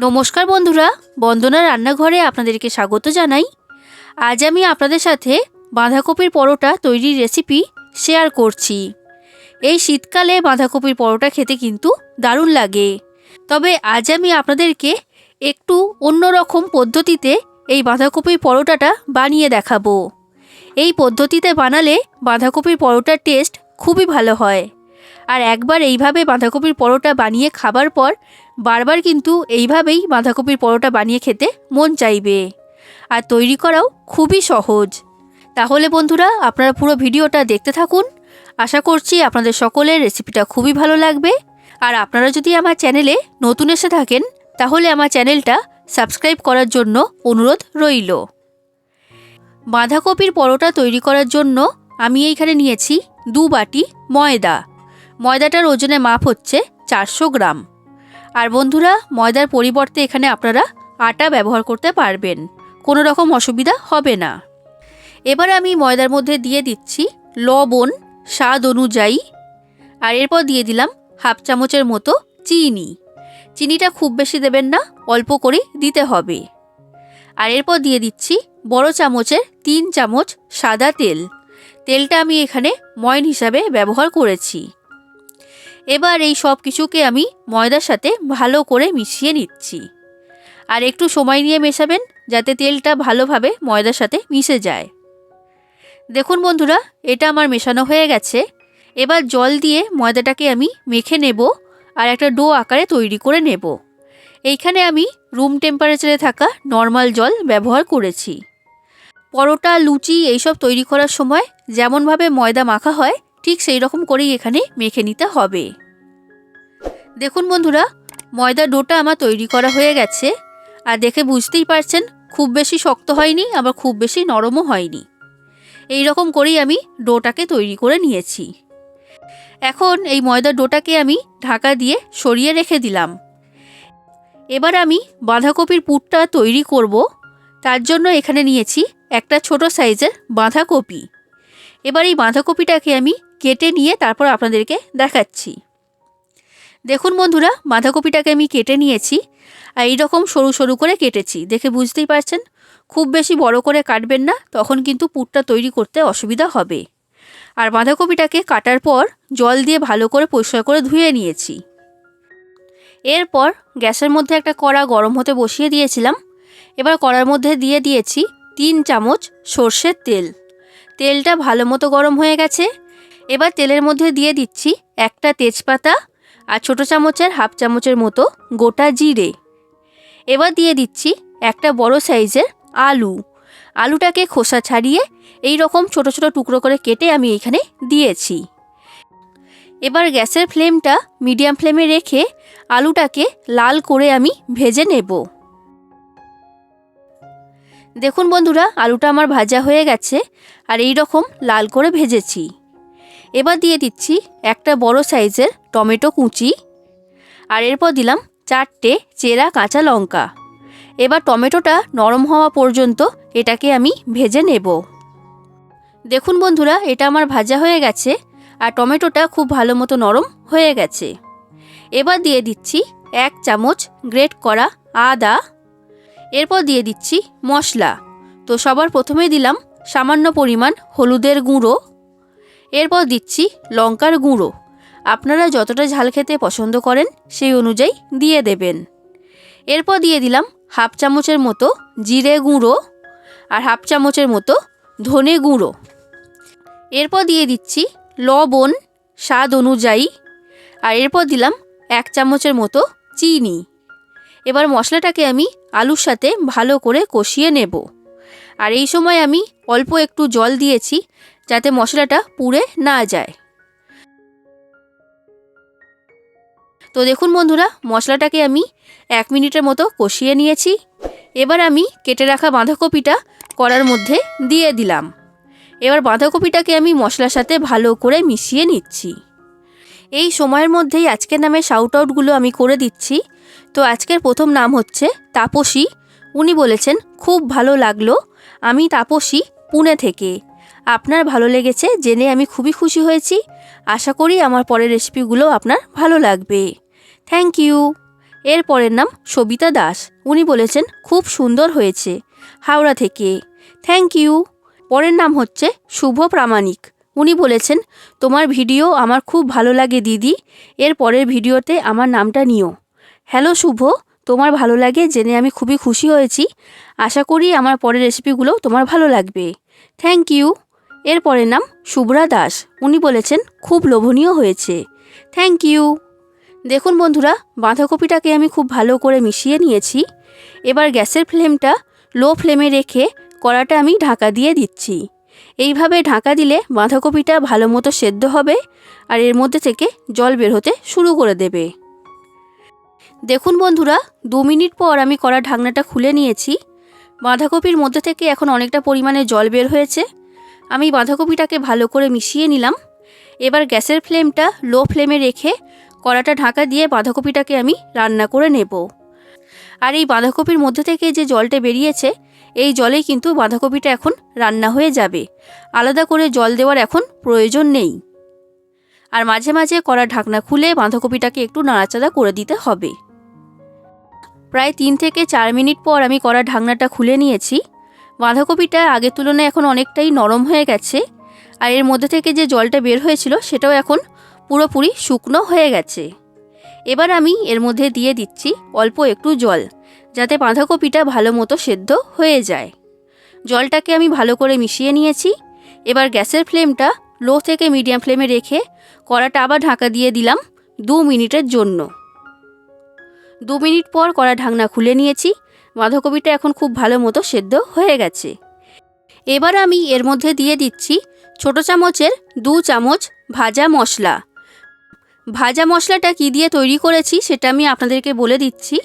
নমস্কার বন্ধুরা, বন্দনা রান্নাঘরে আপনাদেরকে স্বাগত জানাই। আজ আমি আপনাদের সাথে বাঁধাকপির পরোটা তৈরির রেসিপি শেয়ার করছি। এই শীতকালে বাঁধাকপির পরোটা খেতে কিন্তু দারুণ লাগে। তবে আজ আমি আপনাদেরকে একটু অন্যরকম পদ্ধতিতে এই বাঁধাকপির পরোটাটা বানিয়ে দেখাবো। এই পদ্ধতিতে বানালে বাঁধাকপির পরোটার টেস্ট খুবই ভালো হয়। আর একবার এইভাবে বাঁধাকপির পরোটা বানিয়ে খাবার পর বারবার কিন্তু এইভাবেই বাঁধাকপির পরোটা বানিয়ে খেতে মন চাইবে। আর তৈরি করাও খুবই সহজ। তাহলে বন্ধুরা, আপনারা পুরো ভিডিওটা দেখতে থাকুন। আশা করছি আপনাদের সকলের রেসিপিটা খুবই ভালো লাগবে। আর আপনারা যদি আমার চ্যানেলে নতুন এসে থাকেন, তাহলে আমার চ্যানেলটা সাবস্ক্রাইব করার জন্য অনুরোধ রইল। বাঁধাকপির পরোটা তৈরি করার জন্য আমি এইখানে নিয়েছি দু বাটি ময়দা। ময়দাটার ওজনে মাপ হচ্ছে চারশো গ্রাম। আর বন্ধুরা, ময়দার পরিবর্তে এখানে আপনারা আটা ব্যবহার করতে পারবেন। কোনো রকম অসুবিধা হবে না। এবার আমি ময়দার মধ্যে দিয়ে দিচ্ছি লবণ স্বাদ অনুযায়ী। আর এরপর দিয়ে দিলাম হাফ চামচের মতো চিনি। চিনিটা খুব বেশি দেবেন না, অল্প করে দিতে হবে। আর এরপর দিয়ে দিচ্ছি বড় চামচের তিন চামচ সাদা তেল। তেলটা আমি এখানে ময়ন হিসাবে ব্যবহার করেছি। এবার এই সব কিছুকে আমি ময়দার সাথে ভালো করে মিশিয়ে নিচ্ছি। আর একটু সময় নিয়ে মেশাবেন যাতে তেলটা ভালোভাবে ময়দার সাথে মিশে যায়। দেখুন বন্ধুরা, এটা আমার মেশানো হয়ে গেছে। এবার জল দিয়ে ময়দাটাকে আমি মেখে নেব আর একটা ডো আকারে তৈরি করে নেব। এইখানে আমি রুম টেম্পারেচারে থাকা নর্মাল জল ব্যবহার করেছি। পরোটা, লুচি, এইসব তৈরি করার সময় যেমনভাবে ময়দা মাখা হয় ঠিক সেই রকম করেই এখানে মেখে নিতে হবে। দেখুন বন্ধুরা, ময়দা ডোটা আমার তৈরি করা হয়ে গেছে। আর দেখে বুঝতেই পারছেন, খুব বেশি শক্ত হয়নি, আবার খুব বেশি নরমও হয়নি। এই রকম করেই আমি ডোটাকে তৈরি করে নিয়েছি। এখন এই ময়দা ডোটাকে আমি ঢাকা দিয়ে সরিয়ে রেখে দিলাম। এবার আমি বাঁধাকপির পুরটা তৈরি করব। তার জন্য এখানে নিয়েছি একটা ছোট সাইজের বাঁধাকপি। এবার এই বাঁধাকপিটাকে আমি কেটে নিয়ে তারপর আপনাদেরকে দেখাচ্ছি। দেখুন বন্ধুরা, বাঁধাকপিটাকে আমি কেটে নিয়েছি আর এইরকম সরু সরু করে কেটেছি। দেখে বুঝতেই পারছেন? খুব বেশি বড় করে কাটবেন না, তখন কিন্তু পুরটা তৈরি করতে অসুবিধা হবে। আর বাঁধাকপিটাকে কাটার পর জল দিয়ে ভালো করে পরিষ্কার করে ধুয়ে নিয়েছি। এরপর গ্যাসের মধ্যে একটা কড়া গরম হতে বসিয়ে দিয়েছিলাম। এবার কড়ার মধ্যে দিয়ে দিয়েছি তিন চামচ সর্ষের তেল। তেলটা ভালো মতো গরম হয়ে গেছে। এবার তেলের মধ্যে দিয়ে দিচ্ছি একটা তেজপাতা আর ছোটো চামচের হাফ চামচের মতো গোটা জিরে। এবার দিয়ে দিচ্ছি একটা বড় সাইজের আলু। আলুটাকে খোসা ছাড়িয়ে এই রকম ছোট ছোট টুকরো করে কেটে আমি এখানে দিয়েছি। এবার গ্যাসের ফ্লেমটা মিডিয়াম ফ্লেমে রেখে আলুটাকে লাল করে আমি ভেজে নেব। দেখুন বন্ধুরা, আলুটা আমার ভাজা হয়ে গেছে আর এই রকম লাল করে ভেজেছি। এবার দিয়ে দিচ্ছি একটা বড় সাইজের টমেটো কুচি। আর এরপর দিলাম চারটে চেরা কাঁচা লঙ্কা। এবার টমেটোটা নরম হওয়া পর্যন্ত এটাকে আমি ভেজে নেব। দেখুন বন্ধুরা, এটা আমার ভাজা হয়ে গেছে আর টমেটোটা খুব ভালো মতো নরম হয়ে গেছে। এবার দিয়ে দিচ্ছি এক চামচ গ্রেট করা আদা। এরপর দিয়ে দিচ্ছি মশলা। তো সবার প্রথমে দিলাম সামান্য পরিমাণ হলুদের গুঁড়ো। এরপর দিচ্ছি লঙ্কার গুঁড়ো। আপনারা যতটা ঝাল খেতে পছন্দ করেন, সেই অনুযায়ী দিয়ে দেবেন। এরপর দিয়ে দিলাম হাফ চামচের মতো জিরে গুঁড়ো আর হাফ চামচের মতো ধনে গুঁড়ো। এরপর দিয়ে দিচ্ছি লবণ স্বাদ অনুযায়ী আর এরপর দিলাম এক চামচের মতো চিনি। এবার মশলাটাকে আমি আলুর সাথে ভালো করে কষিয়ে নেব। আর এই সময় আমি অল্প একটু জল দিয়েছি যাতে মশলাটা পুড়ে না যায়। তো দেখুন বন্ধুরা, মশলাটাকে আমি এক মিনিটের মতো কষিয়ে নিয়েছি। এবার আমি কেটে রাখা বাঁধাকপিটা কড়ার মধ্যে দিয়ে দিলাম। এবার বাঁধাকপিটাকে আমি মশলার সাথে ভালো করে মিশিয়ে নিচ্ছি। এই সময়ের মধ্যেই আজকের নামে শাউট আউটগুলো আমি করে দিচ্ছি। তো আজকের প্রথম নাম হচ্ছে তাপসী। উনি বলেছেন, খুব ভালো লাগল। আমি তাপসী, পুনে থেকে। আপনার ভালো লেগেছে জেনে আমি খুবই খুশি হয়েছি। আশা করি আমার পরের রেসিপিগুলো আপনার ভালো লাগবে। থ্যাংক ইউ এর পরের নাম সবিতা দাস। উনি বলেছেন, খুব সুন্দর হয়েছে হাওড়া থেকে। থ্যাংক ইউ পরের নাম হচ্ছে শুভ প্রামাণিক। উনি বলেছেন, তোমার ভিডিও আমার খুব ভালো লাগে দিদি। এর পরের ভিডিওতে আমার নামটা নিও। হ্যালো শুভ, তোমার ভালো লাগে জেনে আমি খুবই খুশি হয়েছি। আশা করি আমার পরের রেসিপিগুলো তোমার ভালো লাগবে। থ্যাংক ইউ এর পরের নাম শুভ্রা দাস। উনি বলেছেন, খুব লোভনীয় হয়েছে। থ্যাংক ইউ দেখুন বন্ধুরা, বাঁধাকপিটাকে আমি খুব ভালো করে মিশিয়ে নিয়েছি। এবার গ্যাসের ফ্লেমটা লো ফ্লেমে রেখে কড়াটা আমি ঢাকা দিয়ে দিচ্ছি। এইভাবে ঢাকা দিলে বাঁধাকপিটা ভালো মতো সেদ্ধ হবে আর এর মধ্যে থেকে জল বের হতে শুরু করে দেবে। দেখুন বন্ধুরা, দু মিনিট পর আমি কড়া ঢাকনাটা খুলে নিয়েছি। বাঁধাকপির মধ্যে থেকে এখন অনেকটা পরিমাণে জল বের হয়েছে। আমি বাঁধাকপিটাকে ভালো করে মিশিয়ে নিলাম। এবার গ্যাসের ফ্লেমটা লো ফ্লেমে রেখে কড়াটা ঢাকা দিয়ে বাঁধাকপিটাকে আমি রান্না করে নেব। আর এই বাঁধাকপির মধ্যে থেকে যে জলটা বেরিয়েছে, এই জলেই কিন্তু বাঁধাকপিটা এখন রান্না হয়ে যাবে। আলাদা করে জল দেওয়ার এখন প্রয়োজন নেই। আর মাঝে মাঝে কড়া ঢাকনা খুলে বাঁধাকপিটাকে একটু নাড়াচাড়া করে দিতে হবে। প্রায় তিন থেকে চার মিনিট পর আমি কড়া ঢাকনাটা খুলে নিয়েছি। বাঁধাকপিটা আগের তুলনায় এখন অনেকটাই নরম হয়ে গেছে, আর এর মধ্যে থেকে যে জলটা বের হয়েছিল সেটাও এখন পুরোপুরি শুকনো হয়ে গেছে। এবার আমি এর মধ্যে দিয়ে দিচ্ছি অল্প একটু জল, যাতে বাঁধাকপিটা ভালো মতো সেদ্ধ হয়ে যায়। জলটাকে আমি ভালো করে মিশিয়ে নিয়েছি, এবার গ্যাসের ফ্লেমটা লো থেকে মিডিয়াম ফ্লেমে রেখে কড়াটা আবার ঢাকা দিয়ে দিলাম দু মিনিটের জন্য। দু মিনিট পর কড়া ঢাকনা খুলে নিয়েছি বাঁধাকপিটা এখন খুব ভালো মতো সেদ্ধ হয়ে গেছে। এবার আমি এর মধ্যে দিয়ে দিচ্ছি ছোট চামচের দু চামচ ভাজা মশলা। ভাজা মশলাটা কি দিয়ে তৈরি করেছি সেটা আমি আপনাদেরকে বলে দিচ্ছি।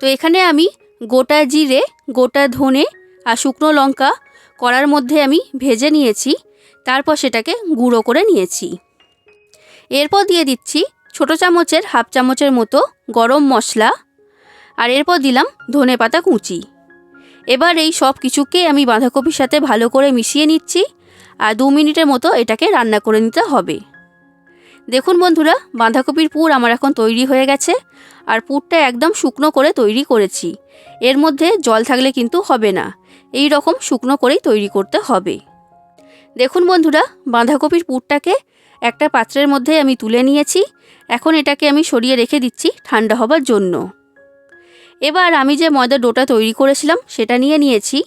তো এখানে আমি গোটা জিরে, গোটা ধনে আর শুকনো লঙ্কা কড়ার মধ্যে আমি ভেজে নিয়েছি, তারপর সেটাকে গুঁড়ো করে নিয়েছি। এরপর দিয়ে দিচ্ছি ছোট চামচের হাফ চামচের মতো গরম মশলা। আর এরপর দিলাম ধনে পাতা কুচি। এবার এই সব কিছুকে আমি বাঁধাকপির সাথে ভালো করে মিশিয়ে নিচ্ছি আর দু মিনিটের মতো এটাকে রান্না করে নিতে হবে। দেখুন বন্ধুরা, বাঁধাকপির পুর আমার এখন তৈরি হয়ে গেছে আর পুরটা একদম শুকনো করে তৈরি করেছি। এর মধ্যে জল থাকলে কিন্তু হবে না, এই রকম শুকনো করেই তৈরি করতে হবে। দেখুন বন্ধুরা, বাঁধাকপির পুরটাকে একটা পাত্রের মধ্যে আমি তুলে নিয়েছি। এখন এটাকে আমি সরিয়ে রেখে দিচ্ছি ঠান্ডা হবার জন্য। এবার আমি যে ময়দা ডোটা তৈরি করেছিলাম, সেটা নিয়ে নিয়েছি।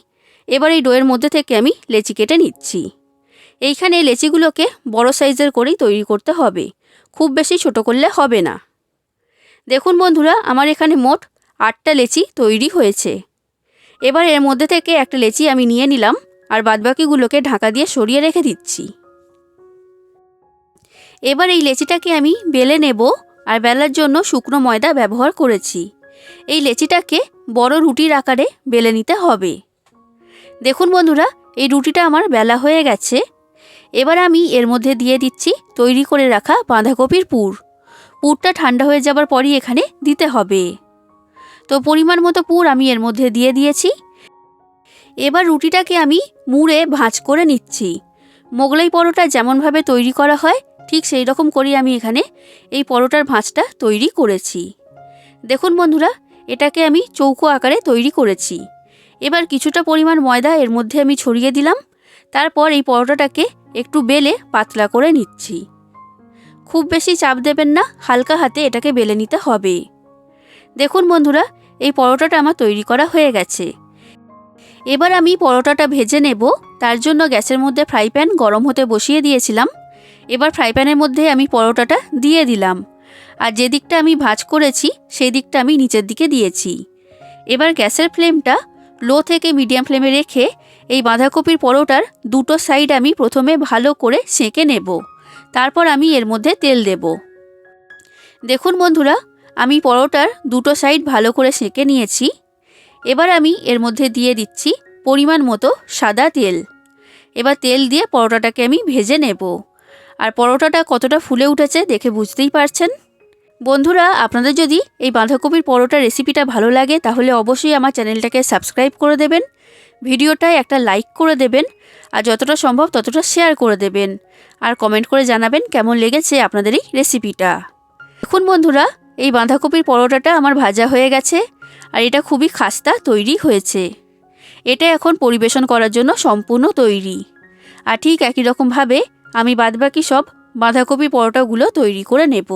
এবার এই ডোয়ের মধ্যে থেকে আমি লেচি কেটে নিচ্ছি। এইখানে এই লেচিগুলোকে বড় সাইজের করেই তৈরি করতে হবে। খুব বেশি ছোট করলে হবে না। দেখুন বন্ধুরা, আমার এখানে মোট আটটা লেচি তৈরি হয়েছে। এবার এর মধ্যে থেকে একটা লেচি আমি নিয়ে নিলাম আর বাদবাকিগুলোকে ঢাকা দিয়ে সরিয়ে রেখে দিচ্ছি। এবার এই লেচিটাকে আমি বেলে নেব আর বেলার জন্য শুকনো ময়দা ব্যবহার করেছি। এই লেচিটাকে বড় রুটির আকারে বেলে নিতে হবে। দেখুন বন্ধুরা, এই রুটিটা আমার বেলা হয়ে গেছে। এবার আমি এর মধ্যে দিয়ে দিচ্ছি তৈরি করে রাখা বাঁধাকপির পুর। পুরটা ঠান্ডা হয়ে যাবার পরই এখানে দিতে হবে। তো পরিমাণ মতো পুর আমি এর মধ্যে দিয়ে দিয়েছি। এবার রুটিটাকে আমি মুড়ে ভাঁজ করে নিচ্ছি। মোগলাই পরোটা যেমনভাবে তৈরি করা হয়, ঠিক সেই রকম করেই আমি এখানে এই পরোটার ভাঁজটা তৈরি করেছি। দেখুন বন্ধুরা, এটাকে আমি চৌকো আকারে তৈরি করেছি। এবার কিছুটা পরিমাণ ময়দা এর মধ্যে আমি ছড়িয়ে দিলাম। তারপর এই পরোটাটাকে একটু বেলে পাতলা করে নিচ্ছি। খুব বেশি চাপ দেবেন না, হালকা হাতে এটাকে বেলে নিতে হবে। দেখুন বন্ধুরা, এই পরোটাটা আমার তৈরি করা হয়ে গেছে। এবার আমি পরোটাটা ভেজে নেব। তার জন্য গ্যাসের মধ্যে ফ্রাই প্যান গরম হতে বসিয়ে দিয়েছিলাম। এবার ফ্রাই প্যানের মধ্যে আমি পরোটাটা দিয়ে দিলাম। আর যে দিকটা আমি ভাজ করেছি, সেই দিকটা আমি নিচের দিকে দিয়েছি। এবার গ্যাসের ফ্লেমটা লো থেকে মিডিয়াম ফ্লেমে রেখে এই বাঁধাকপির পরোটার দুটো সাইড আমি প্রথমে ভালো করে সেঁকে নেব। তারপর আমি এর মধ্যে তেল দেব। দেখুন বন্ধুরা, আমি পরোটার দুটো সাইড ভালো করে সেঁকে নিয়েছি। এবার আমি এর মধ্যে দিয়ে দিচ্ছি পরিমাণ মতো সাদা তেল। এবার তেল দিয়ে পরোটাটাকে আমি ভেজে নেব। আর পরোটাটা কতটা ফুলে উঠেছে দেখে বুঝতেই পারছেন? বন্ধুরা, আপনাদের যদি এই বাঁধাকপির পরোটা রেসিপিটা ভালো লাগে, তাহলে অবশ্যই আমার চ্যানেলটাকে সাবস্ক্রাইব করে দেবেন, ভিডিওটায় একটা লাইক করে দেবেন, আর যতটা সম্ভব ততটা শেয়ার করে দেবেন, আর কমেন্ট করে জানাবেন কেমন লেগেছে আপনাদের এই রেসিপিটা দেখুন বন্ধুরা, এই বাঁধাকপির পরোটাটা আমার ভাজা হয়ে গেছে, আর এটা খুবই খাস্তা তৈরি হয়েছে। এটা এখন পরিবেশন করার জন্য সম্পূর্ণ তৈরি। আর ঠিক একই রকমভাবে আমি বাদবাকি সব বাঁধাকপি পরোটাগুলো তৈরি করে নেব।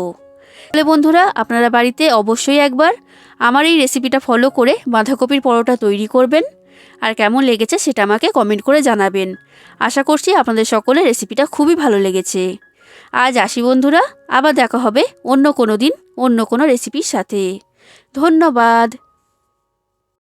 তাহলে বন্ধুরা, আপনারা বাড়িতে অবশ্যই একবার আমার এই রেসিপিটা ফলো করে বাঁধাকপির পরোটা তৈরি করবেন। আর কেমন লেগেছে সেটা আমাকে কমেন্ট করে জানাবেন। আশা করছি আপনাদের সকলের রেসিপিটা খুবই ভালো লেগেছে। আজ আসি বন্ধুরা, আবার দেখা হবে অন্য কোনো দিন অন্য কোনো রেসিপির সাথে। ধন্যবাদ।